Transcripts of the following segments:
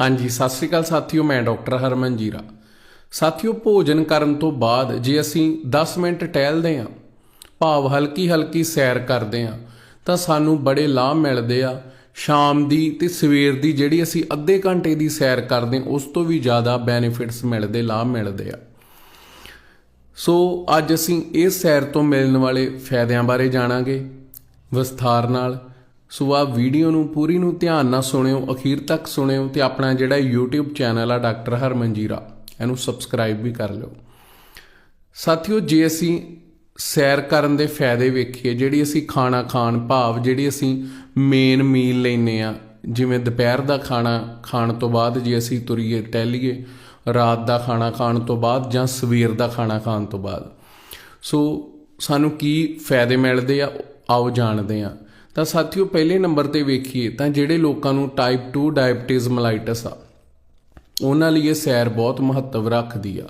ਹਾਂਜੀ, ਸਤਿ ਸ੍ਰੀ ਅਕਾਲ ਸਾਥੀਓ, ਮੈਂ ਡਾਕਟਰ ਹਰਮਨ ਜੀਰਾ। ਸਾਥੀਓ, ਭੋਜਨ ਕਰਨ ਤੋਂ ਬਾਅਦ ਜੇ ਅਸੀਂ 10 ਮਿੰਟ ਟਹਿਲਦੇ ਹਾਂ, ਭਾਵ ਹਲਕੀ ਹਲਕੀ ਸੈਰ ਕਰਦੇ ਹਾਂ, ਤਾਂ ਸਾਨੂੰ ਬੜੇ ਲਾਭ ਮਿਲਦੇ ਆ। ਸ਼ਾਮ ਦੀ ਤੇ ਸਵੇਰ ਦੀ ਜਿਹੜੀ ਅਸੀਂ ਅੱਧੇ ਘੰਟੇ ਦੀ ਸੈਰ ਕਰਦੇ, ਉਸ ਤੋਂ ਵੀ ਜ਼ਿਆਦਾ ਬੈਨੀਫਿਟਸ ਮਿਲਦੇ, ਲਾਭ ਮਿਲਦੇ ਆ। ਸੋ, ਅੱਜ ਅਸੀਂ ਇਸ ਸੈਰ ਤੋਂ ਮਿਲਣ ਵਾਲੇ ਫਾਇਦਿਆਂ ਬਾਰੇ ਜਾਣਾਂਗੇ। ਵਿਸਥਾਰ ਨਾਲ ਸੋ ਆ ਵੀਡੀਓ ਨੂੰ ਪੂਰੀ ਨੂੰ ਧਿਆਨ ਨਾਲ ਸੁਣਿਓ, ਅਖੀਰ ਤੱਕ ਸੁਣਿਓ ਤੇ ਆਪਣਾ ਜਿਹੜਾ YouTube ਚੈਨਲ ਆ ਡਾਕਟਰ ਹਰਮਨਜੀਰਾ ਇਹਨੂੰ ਸਬਸਕ੍ਰਾਈਬ ਵੀ ਕਰ ਲਿਓ। ਸਾਥੀਓ, ਜੇ ਅਸੀਂ ਸੈਰ ਕਰਨ ਦੇ ਫਾਇਦੇ ਵੇਖੀਏ, ਜਿਹੜੀ ਅਸੀਂ ਖਾਣਾ ਖਾਣ ਭਾਵ, ਜਿਹੜੀ ਅਸੀਂ ਮੇਨ ਮੀਲ ਲੈਨੇ ਆ ਜਿਵੇਂ ਦੁਪਹਿਰ ਦਾ ਖਾਣਾ ਖਾਣ ਤੋਂ ਬਾਅਦ ਜੇ ਅਸੀਂ ਤੁਰੀਏ ਟਹਿਲੀਏ, ਰਾਤ ਦਾ ਖਾਣਾ ਖਾਣ ਤੋਂ ਬਾਅਦ ਜਾਂ ਸਵੇਰ ਦਾ ਖਾਣਾ ਖਾਣ ਤੋਂ ਬਾਅਦ। ਸੋ ਸਾਨੂੰ ਕੀ ਫਾਇਦੇ ਮਿਲਦੇ ਆ, ਆਓ ਜਾਣਦੇ ਆ ਤਾਂ ਸਾਥੀਓ, ਪਹਿਲੇ ਨੰਬਰ ਤੇ ਵੇਖੀਏ ਤਾਂ ਜਿਹੜੇ ਲੋਕਾਂ ਨੂੰ ਟਾਈਪ 2 ਡਾਇਬਟੀਜ਼ ਮਲਾਈਟਸ ਆ, ਉਹਨਾਂ ਲਈ ਇਹ ਸੈਰ ਬਹੁਤ ਮਹੱਤਵ ਰੱਖਦੀ ਆ।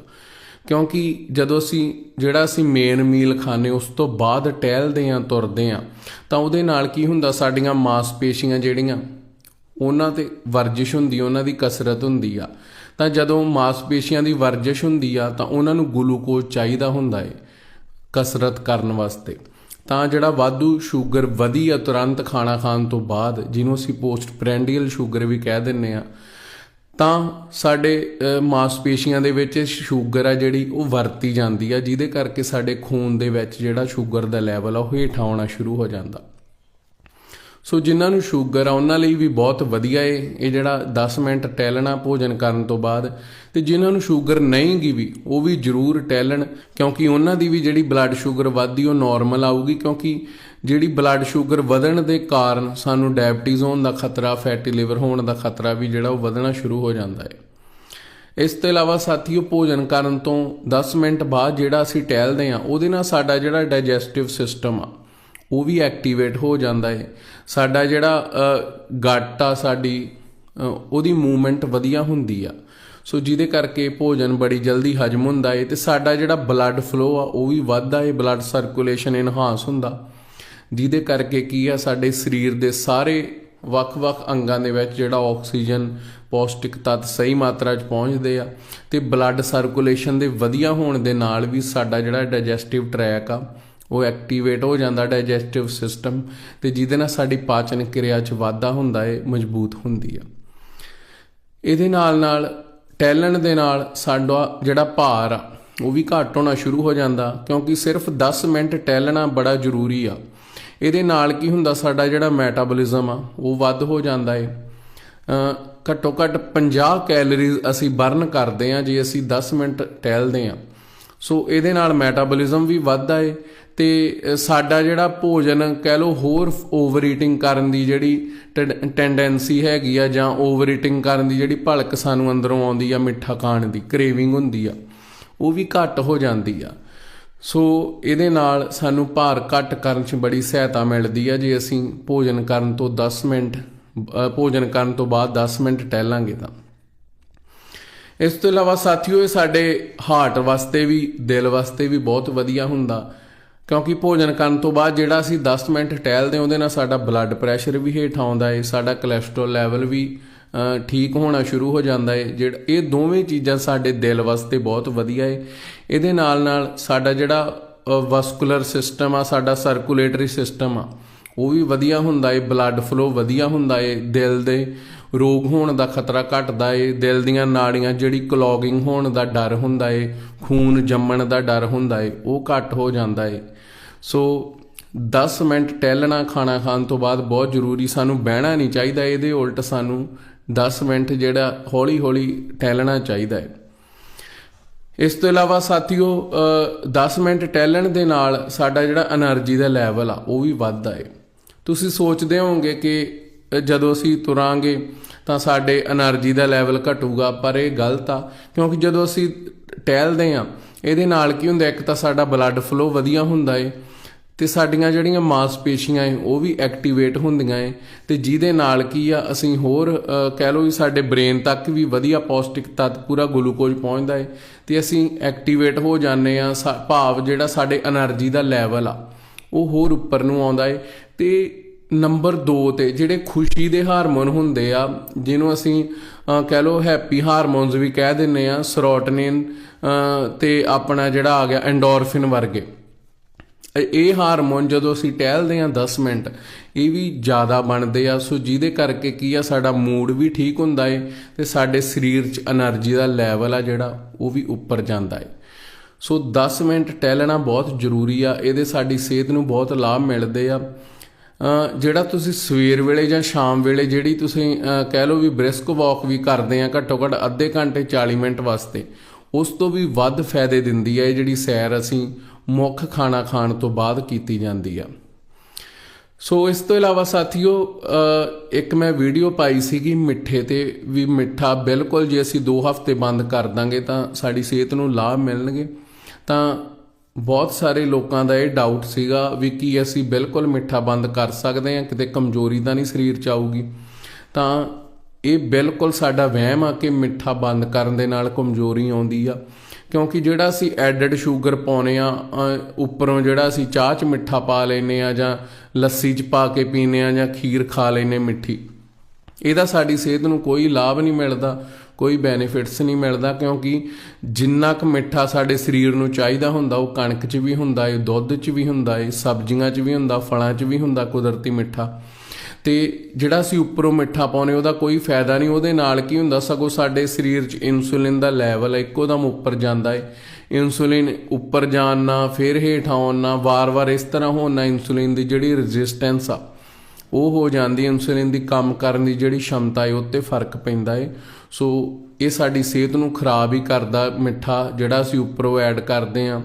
ਕਿਉਂਕਿ ਜਦੋਂ ਅਸੀਂ, ਜਿਹੜਾ ਅਸੀਂ ਮੇਨ ਮੀਲ ਖਾਣੇ ਉਸ ਤੋਂ ਬਾਅਦ ਟਹਿਲਦੇ ਆਂ, ਤੁਰਦੇ ਆਂ, ਤਾਂ ਉਹਦੇ ਨਾਲ ਕੀ ਹੁੰਦਾ, ਸਾਡੀਆਂ ਮਾਸਪੇਸ਼ੀਆਂ ਜਿਹੜੀਆਂ, ਉਹਨਾਂ ਤੇ ਵਰਜਿਸ਼ ਹੁੰਦੀ, ਉਹਨਾਂ ਦੀ ਕਸਰਤ ਹੁੰਦੀ ਆ। ਤਾਂ ਜਦੋਂ ਮਾਸਪੇਸ਼ੀਆਂ ਦੀ ਵਰਜਿਸ਼ ਹੁੰਦੀ ਆ, ਤਾਂ ਉਹਨਾਂ ਨੂੰ ਗਲੂਕੋਜ਼ ਚਾਹੀਦਾ ਹੁੰਦਾ ਏ, ਕਸਰਤ ਕਰਨ ਵਾਸਤੇ। ਤਾਂ ਜਿਹੜਾ ਵਾਧੂ ਸ਼ੂਗਰ ਵਧੀ ਆ, ਤੁਰੰਤ ਖਾਣਾ ਖਾਣ ਤੋਂ ਬਾਅਦ, ਜਿਹਨੂੰ ਅਸੀਂ ਪੋਸਟ ਪ੍ਰੈਂਡੀਅਲ ਸ਼ੂਗਰ ਵੀ ਕਹਿ ਦਿੰਨੇ ਆ, ਤਾਂ ਸਾਡੇ ਮਾਸਪੇਸ਼ੀਆਂ ਦੇ ਵਿੱਚ ਸ਼ੂਗਰ ਆ ਜਿਹੜੀ ਉਹ ਵਰਤੀ ਜਾਂਦੀ ਆ, ਜਿਹਦੇ ਕਰਕੇ ਸਾਡੇ ਖੂਨ ਦੇ ਵਿੱਚ ਜਿਹੜਾ ਸ਼ੂਗਰ ਦਾ ਲੈਵਲ ਆ, ਉਹ ਹੇਠਾਂ ਆਉਣਾ ਸ਼ੁਰੂ ਹੋ ਜਾਂਦਾ। ਸੋ ਜਿਨ੍ਹਾਂ ਨੂੰ ਸ਼ੂਗਰ ਆ, ਉਹਨਾਂ ਲਈ ਵੀ ਬਹੁਤ ਵਧੀਆ ਏ। ਇਹ ਜਿਹੜਾ 10 ਮਿੰਟ ਟਹਿਲਣਾ ਭੋਜਨ ਕਰਨ ਤੋਂ ਬਾਅਦ, ਤੇ ਜਿਨ੍ਹਾਂ ਨੂੰ ਸ਼ੂਗਰ ਨਹੀਂ ਗੀ ਵੀ, ਉਹ ਵੀ ਜ਼ਰੂਰ ਟਹਿਲਣ, ਕਿਉਂਕਿ ਉਹਨਾਂ ਦੀ ਵੀ ਜਿਹੜੀ ਬਲੱਡ ਸ਼ੂਗਰ ਵੱਧਦੀ, ਉਹ ਨਾਰਮਲ ਆਊਗੀ, ਕਿਉਂਕਿ ਜਿਹੜੀ ਬਲੱਡ ਸ਼ੂਗਰ ਵਧਣ ਦੇ ਕਾਰਨ ਸਾਨੂੰ ਡਾਇਬਟੀਜ਼ ਹੋਣ ਦਾ ਖਤਰਾ ਫੈਟੀ ਲਿਵਰ ਹੋਣ ਦਾ ਖਤਰਾ ਵੀ ਜਿਹੜਾ ਉਹ ਵਧਣਾ ਸ਼ੁਰੂ ਹੋ ਜਾਂਦਾ ਹੈ ਇਸ ਤੋਂ ਇਲਾਵਾ ਸਾਥੀਓ, ਭੋਜਨ ਕਰਨ ਤੋਂ 10 ਮਿੰਟ ਬਾਅਦ ਜਿਹੜਾ ਅਸੀਂ ਟਹਿਲਦੇ ਆ ਉਹਦੇ ਨਾਲ ਸਾਡਾ ਜਿਹੜਾ ਡਾਈਜੈਸਟਿਵ ਸਿਸਟਮ ਆ ਉਹ ਵੀ ਐਕਟੀਵੇਟ ਹੋ ਜਾਂਦਾ ਹੈ ਸਾਡਾ ਜਿਹੜਾ ਗੱਟ ਆ ਸਾਡੀ ਉਹਦੀ ਮੂਵਮੈਂਟ ਵਧੀਆ ਹੁੰਦੀ ਆ। ਸੋ ਜਿਹਦੇ ਕਰਕੇ ਭੋਜਨ ਬੜੀ ਜਲਦੀ ਹਜਮ ਹੁੰਦਾ ਏ ਤੇ ਸਾਡਾ ਜਿਹੜਾ ਬਲੱਡ ਫਲੋ ਆ, ਉਹ ਵੀ ਵੱਧਦਾ ਏ ਬਲੱਡ ਸਰਕੂਲੇਸ਼ਨ ਇਨਹਾਂਸ ਹੁੰਦਾ। ਜਿਹਦੇ ਕਰਕੇ ਕੀ ਆ, ਸਾਡੇ ਸਰੀਰ ਦੇ ਸਾਰੇ ਵੱਖ-ਵੱਖ ਅੰਗਾਂ ਦੇ ਵਿੱਚ ਜਿਹੜਾ ਆਕਸੀਜਨ ਪੌਸ਼ਟਿਕ ਤੱਤ ਸਹੀ ਮਾਤਰਾ 'ਚ ਪਹੁੰਚਦੇ ਆ ਤੇ ਬਲੱਡ ਸਰਕੂਲੇਸ਼ਨ ਦੇ ਵਧੀਆ ਹੋਣ ਦੇ ਨਾਲ ਵੀ ਸਾਡਾ ਜਿਹੜਾ ਡਾਈਜੈਸਟਿਵ ਟਰੈਕ ਆ ਉਹ ਐਕਟੀਵੇਟ ਹੋ ਜਾਂਦਾ ਡਾਈਜੈਸਟਿਵ ਸਿਸਟਮ ਤੇ ਜਿਹਦੇ ਨਾਲ ਸਾਡੀ ਪਾਚਨ ਕਿਰਿਆ 'ਚ ਵਾਧਾ ਹੁੰਦਾ ਏ, ਮਜ਼ਬੂਤ ਹੁੰਦੀ ਆ। ਇਹਦੇ ਨਾਲ ਨਾਲ ਟਹਿਲਣ ਦੇ ਨਾਲ ਸਾਡਾ ਜਿਹੜਾ ਭਾਰ ਆ, ਉਹ ਵੀ ਘੱਟ ਹੋਣਾ ਸ਼ੁਰੂ ਹੋ ਜਾਂਦਾ ਕਿਉਂਕਿ ਸਿਰਫ 10 ਮਿੰਟ ਟਹਿਲਣਾ ਬੜਾ ਜ਼ਰੂਰੀ ਆ। ਇਹਦੇ ਨਾਲ ਕੀ ਹੁੰਦਾ, ਸਾਡਾ ਜਿਹੜਾ ਮੈਟਾਬੋਲਿਜ਼ਮ ਆ, ਉਹ ਵੱਧ ਹੋ ਜਾਂਦਾ ਏ। ਘੱਟੋ ਘੱਟ 50 ਕੈਲਰੀਜ਼ ਅਸੀਂ ਬਰਨ ਕਰਦੇ ਆ, ਜੇ ਅਸੀਂ 10 ਮਿੰਟ ਟਹਿਲਦੇ ਆ। ਸੋ ਇਹਦੇ ਨਾਲ ਮੈਟਾਬੋਲਿਜ਼ਮ ਵੀ ਵੱਧਦਾ ਏ ਤੇ ਸਾਡਾ ਜਿਹੜਾ ਭੋਜਨ ਕਹਿ ਲਓ ਹੋਰ ਓਵਰ ਈਟਿੰਗ ਕਰਨ ਦੀ ਜਿਹੜੀ ਟੈਂਡੈਂਸੀ ਹੈਗੀ ਆ ਜਾਂ ਓਵਰ ਈਟਿੰਗ ਕਰਨ ਦੀ ਜਿਹੜੀ ਭਲਕ ਸਾਨੂੰ ਅੰਦਰੋਂ ਆਉਂਦੀ ਆ ਮਿੱਠਾ ਖਾਣ ਦੀ ਕ੍ਰੇਵਿੰਗ ਹੁੰਦੀ ਆ, ਉਹ ਵੀ ਘੱਟ ਹੋ ਜਾਂਦੀ ਆ। ਸੋ ਇਹਦੇ ਨਾਲ ਸਾਨੂੰ ਭਾਰ ਘੱਟ ਕਰਨ 'ਚ ਬੜੀ ਸਹਾਇਤਾ ਮਿਲਦੀ ਆ, ਜੇ ਅਸੀਂ ਭੋਜਨ ਕਰਨ ਤੋਂ 10 ਮਿੰਟ ਭੋਜਨ ਕਰਨ ਤੋਂ ਬਾਅਦ 10 ਮਿੰਟ ਟਹਿਲਾਂਗੇ ਤਾਂ। ਇਸ ਤੋਂ ਇਲਾਵਾ ਸਾਥੀਓ ਇਹ ਸਾਡੇ ਹਾਰਟ ਵਾਸਤੇ ਵੀ ਦਿਲ ਵਾਸਤੇ ਵੀ ਬਹੁਤ ਵਧੀਆ ਹੁੰਦਾ। ਕਿਉਂਕਿ ਭੋਜਨ ਕਰਨ ਤੋਂ ਬਾਅਦ ਜਿਹੜਾ ਅਸੀਂ 10 ਮਿੰਟ ਟਹਿਲਦੇ ਹਾਂ, ਉਹਦੇ ਨਾਲ ਸਾਡਾ ਬਲੱਡ ਪ੍ਰੈਸ਼ਰ ਵੀ ਹੇਠ ਆਉਂਦਾ ਏ ਸਾਡਾ ਕੋਲੇਸਟ੍ਰੋਲ ਲੈਵਲ ਵੀ ਠੀਕ ਹੋਣਾ ਸ਼ੁਰੂ ਹੋ ਜਾਂਦਾ ਏ ਜਿਹੜਾ ਇਹ ਦੋਵੇਂ ਚੀਜ਼ਾਂ ਸਾਡੇ ਦਿਲ ਵਾਸਤੇ ਬਹੁਤ ਵਧੀਆ ਏ ਇਹਦੇ ਨਾਲ ਨਾਲ ਸਾਡਾ ਜਿਹੜਾ ਵਸਕੂਲਰ ਸਿਸਟਮ ਆ ਸਾਡਾ ਸਰਕੂਲੇਟਰੀ ਸਿਸਟਮ ਆ ਉਹ ਵੀ ਵਧੀਆ ਹੁੰਦਾ ਏ ਬਲੱਡ ਫਲੋ ਵਧੀਆ ਹੁੰਦਾ ਏ ਦਿਲ ਦੇ। ਰੋਗ ਹੋਣ ਦਾ ਖਤਰਾ ਘਟਦਾ ਏ, ਦਿਲ ਦੀਆਂ ਨਾੜੀਆਂ ਜਿਹੜੀ ਕਲੋਗਿੰਗ ਹੋਣ ਦਾ ਡਰ ਹੁੰਦਾ ਏ, ਖੂਨ ਜੰਮਣ ਦਾ ਡਰ ਹੁੰਦਾ ਏ, ਉਹ ਘਟ ਹੋ ਜਾਂਦਾ ਏ। ਸੋ 10 ਮਿੰਟ ਟਹਿਲਣਾ, ਖਾਣਾ ਖਾਣ ਤੋਂ ਬਾਅਦ ਬਹੁਤ ਜ਼ਰੂਰੀ, ਸਾਨੂੰ ਬਹਿਣਾ ਨਹੀਂ ਚਾਹੀਦਾ, ਇਹਦੇ ਉਲਟ ਸਾਨੂੰ 10 ਮਿੰਟ ਜਿਹੜਾ ਹੌਲੀ-ਹੌਲੀ ਟਹਿਲਣਾ ਚਾਹੀਦਾ ਹੈ ਇਸ ਤੋਂ ਇਲਾਵਾ ਸਾਥੀਓ 10 ਮਿੰਟ ਟਹਿਲਣ ਦੇ ਨਾਲ ਸਾਡਾ ਜਿਹੜਾ એનર્ਜੀ ਦਾ ਲੈਵਲ ਆ, ਉਹ ਵੀ ਵੱਧਦਾ ਏ। ਤੁਸੀਂ ਸੋਚਦੇ ਹੋਵੋਗੇ ਕਿ ਜਦੋਂ ਅਸੀਂ ਤੁਰਾਂਗੇ ਤਾਂ ਸਾਡੇ એનર્ਜੀ ਦਾ ਲੈਵਲ ਘਟੂਗਾ, ਪਰ ਇਹ ਗਲਤ ਆ, ਕਿਉਂਕਿ ਜਦੋਂ ਅਸੀਂ ਟਹਿਲਦੇ ਆ ਇਹਦੇ ਨਾਲ ਕੀ ਹੁੰਦਾ, ਇੱਕ ਤਾਂ ਸਾਡਾ ਬਲੱਡ ਫਲੋ ਵਧੀਆ ਹੁੰਦਾ ਏ, ਤੇ ਸਾਡੀਆਂ ਜਿਹੜੀਆਂ ਮਾਸਪੇਸ਼ੀਆਂ ਏ, ਉਹ ਵੀ ਐਕਟੀਵੇਟ ਹੁੰਦੀਆਂ ਏ, ਤੇ ਜਿਹਦੇ ਨਾਲ ਕੀ ਆ, ਅਸੀਂ ਹੋਰ ਕਹਿ ਲਓ ਵੀ ਸਾਡੇ ਬ੍ਰੇਨ ਤੱਕ ਵੀ ਵਧੀਆ ਪੌਸ਼ਟਿਕ ਤੱਤ ਪੂਰਾ ਗਲੂਕੋਜ਼ ਪਹੁੰਚਦਾ ਏ, ਤੇ ਅਸੀਂ ਐਕਟੀਵੇਟ ਹੋ ਜਾਂਦੇ ਆ ਭਾਵ ਜਿਹੜਾ ਸਾਡੇ એનર્ਜੀ ਦਾ ਲੈਵਲ ਆ, ਉਹ ਹੋਰ ਉੱਪਰ ਨੂੰ ਆਉਂਦਾ ਏ, ਤੇ ਨੰਬਰ 2 ਤੇ ਜਿਹੜੇ ਖੁਸ਼ੀ ਦੇ ਹਾਰਮੋਨ ਹੁੰਦੇ ਆ, ਜਿਹਨੂੰ ਅਸੀਂ ਕਹਿ ਲੋ ਹੈਪੀ ਹਾਰਮੋਨਸ ਵੀ ਕਹਿ ਦਿੰਨੇ ਆ, ਸਰੋਟਨਿਨ ਤੇ ਆਪਣਾ ਜਿਹੜਾ ਆ ਗਿਆ ਐਂਡੋਰਫਿਨ ਵਰਗੇ। ਇਹ ਹਾਰਮੋਨ ਜਦੋਂ ਅਸੀਂ ਟਹਿਲਦੇ ਆ 10 ਮਿੰਟ, ਇਹ ਵੀ ਜ਼ਿਆਦਾ ਬਣਦੇ ਆ। ਸੋ ਜਿਹਦੇ ਕਰਕੇ ਕੀ ਆ, ਸਾਡਾ ਮੂਡ ਵੀ ਠੀਕ ਹੁੰਦਾ ਏ ਤੇ ਸਾਡੇ ਸਰੀਰ 'ਚ એનર્ਜੀ ਦਾ ਲੈਵਲ ਆ ਜਿਹੜਾ, ਉਹ ਵੀ ਉੱਪਰ ਜਾਂਦਾ ਏ। ਸੋ 10 ਮਿੰਟ ਟਹਿਲਣਾ ਬਹੁਤ ਜ਼ਰੂਰੀ ਆ, ਇਹਦੇ ਸਾਡੀ ਸਿਹਤ ਨੂੰ ਬਹੁਤ ਲਾਭ ਮਿਲਦੇ ਆ। ਜਿਹੜਾ ਤੁਸੀਂ ਸਵੇਰ ਵੇਲੇ ਜਾਂ ਸ਼ਾਮ ਵੇਲੇ ਜਿਹੜੀ ਤੁਸੀਂ ਕਹਿ ਲਓ ਵੀ ਬ੍ਰਿਸਕ ਵਾਕ ਵੀ ਕਰਦੇ ਆ, ਘੱਟੋ ਘੱਟ ਅੱਧੇ ਘੰਟੇ 40 ਮਿੰਟ ਵਾਸਤੇ, ਉਸ ਤੋਂ ਵੀ ਵੱਧ ਫਾਇਦੇ ਦਿੰਦੀ ਹੈ ਇਹ ਜਿਹੜੀ ਸੈਰ ਅਸੀਂ ਮੁੱਖ ਖਾਣਾ ਖਾਣ ਤੋਂ ਬਾਅਦ ਕੀਤੀ ਜਾਂਦੀ ਆ। ਸੋ ਇਸ ਤੋਂ ਇਲਾਵਾ ਸਾਥੀਓ ਇੱਕ ਮੈਂ ਵੀਡੀਓ ਪਾਈ ਸੀਗੀ ਮਿੱਠੇ ਤੇ ਵੀ ਮਿੱਠਾ, ਬਿਲਕੁਲ ਜੇ ਅਸੀਂ 2 ਹਫ਼ਤੇ ਬੰਦ ਕਰ ਦਾਂਗੇ ਤਾਂ ਸਾਡੀ ਸਿਹਤ ਨੂੰ ਲਾਭ ਮਿਲਣਗੇ, ਤਾਂ ਬਹੁਤ ਸਾਰੇ ਲੋਕਾਂ ਦਾ ਇਹ ਡਾਊਟ ਸੀਗਾ ਵੀ ਕੀ ਅਸੀਂ ਬਿਲਕੁਲ ਮਿੱਠਾ ਬੰਦ ਕਰ ਸਕਦੇ ਹਾਂ, ਕਿਤੇ ਕਮਜ਼ੋਰੀ ਤਾਂ ਨਹੀਂ ਸਰੀਰ 'ਚ ਆਊਗੀ। ਤਾਂ ਇਹ ਬਿਲਕੁਲ ਸਾਡਾ ਵਹਿਮ ਆ ਕਿ ਮਿੱਠਾ ਬੰਦ ਕਰਨ ਦੇ ਨਾਲ ਕਮਜ਼ੋਰੀ ਆਉਂਦੀ ਆ। ਕਿਉਂਕਿ ਜਿਹੜਾ ਅਸੀਂ ਐਡਡ ਸ਼ੂਗਰ ਪਾਉਨੇ ਆ ਉੱਪਰੋਂ ਜਿਹੜਾ ਅਸੀਂ ਚਾਹ 'ਚ ਮਿੱਠਾ ਪਾ ਲੈਨੇ ਆ ਜਾਂ ਲੱਸੀ 'ਚ ਪਾ ਕੇ ਪੀਨੇ ਆ ਜਾਂ ਖੀਰ ਖਾ ਲੈਨੇ ਮਿੱਠੀ ਇਹਦਾ ਸਾਡੀ ਸਿਹਤ ਨੂੰ ਕੋਈ ਲਾਭ ਨਹੀਂ ਮਿਲਦਾ, ਕੋਈ ਬੈਨੀਫਿਟਸ ਨਹੀਂ ਮਿਲਦਾ, ਕਿਉਂਕਿ ਜਿੰਨਾ ਕੁ ਮਿੱਠਾ ਸਾਡੇ ਸਰੀਰ ਨੂੰ ਚਾਹੀਦਾ ਹੁੰਦਾ, ਉਹ ਕਣਕ 'ਚ ਵੀ ਹੁੰਦਾ ਏ, ਦੁੱਧ 'ਚ ਵੀ ਹੁੰਦਾ ਏ, ਸਬਜ਼ੀਆਂ 'ਚ ਵੀ ਹੁੰਦਾ, ਫਲਾਂ 'ਚ ਵੀ ਹੁੰਦਾ ਕੁਦਰਤੀ ਮਿੱਠਾ। ਤੇ ਜਿਹੜਾ ਅਸੀਂ ਉੱਪਰੋਂ ਮਿੱਠਾ ਪਾਉਨੇ ਉਹਦਾ ਕੋਈ ਫਾਇਦਾ ਨਹੀਂ, ਉਹਦੇ ਨਾਲ ਕੀ ਹੁੰਦਾ, ਸਗੋਂ ਸਾਡੇ ਸਰੀਰ 'ਚ ਇਨਸੂਲਿਨ ਦਾ ਲੈਵਲ ਇੱਕੋਦਮ ਉੱਪਰ ਜਾਂਦਾ ਏ। ਇਨਸੂਲਿਨ ਉੱਪਰ ਜਾਣ ਨਾਲ, ਫਿਰ ਹੇਠ ਆਉਣ ਨਾਲ, ਵਾਰ-ਵਾਰ ਇਸ ਤਰ੍ਹਾਂ ਹੋਣ ਨਾਲ ਇਨਸੂਲਿਨ ਦੀ ਜਿਹੜੀ ਰੈਜ਼ਿਸਟੈਂਸ ਆ ਉਹ ਹੋ ਜਾਂਦੀ ਇਨਸੂਲਿਨ ਦੀ ਕੰਮ ਕਰਨ ਦੀ ਜਿਹੜੀ ਸ਼ਮਤਾ ਹੈ ਉੱਤੇ ਫ਼ਰਕ ਪੈਂਦਾ ਹੈ। ਸੋ ਇਹ ਸਾਡੀ ਸਿਹਤ ਨੂੰ ਖਰਾਬ ਹੀ ਕਰਦਾ ਮਿੱਠਾ ਜਿਹੜਾ ਅਸੀਂ ਉੱਪਰੋਂ ਐਡ ਕਰਦੇ ਆਂ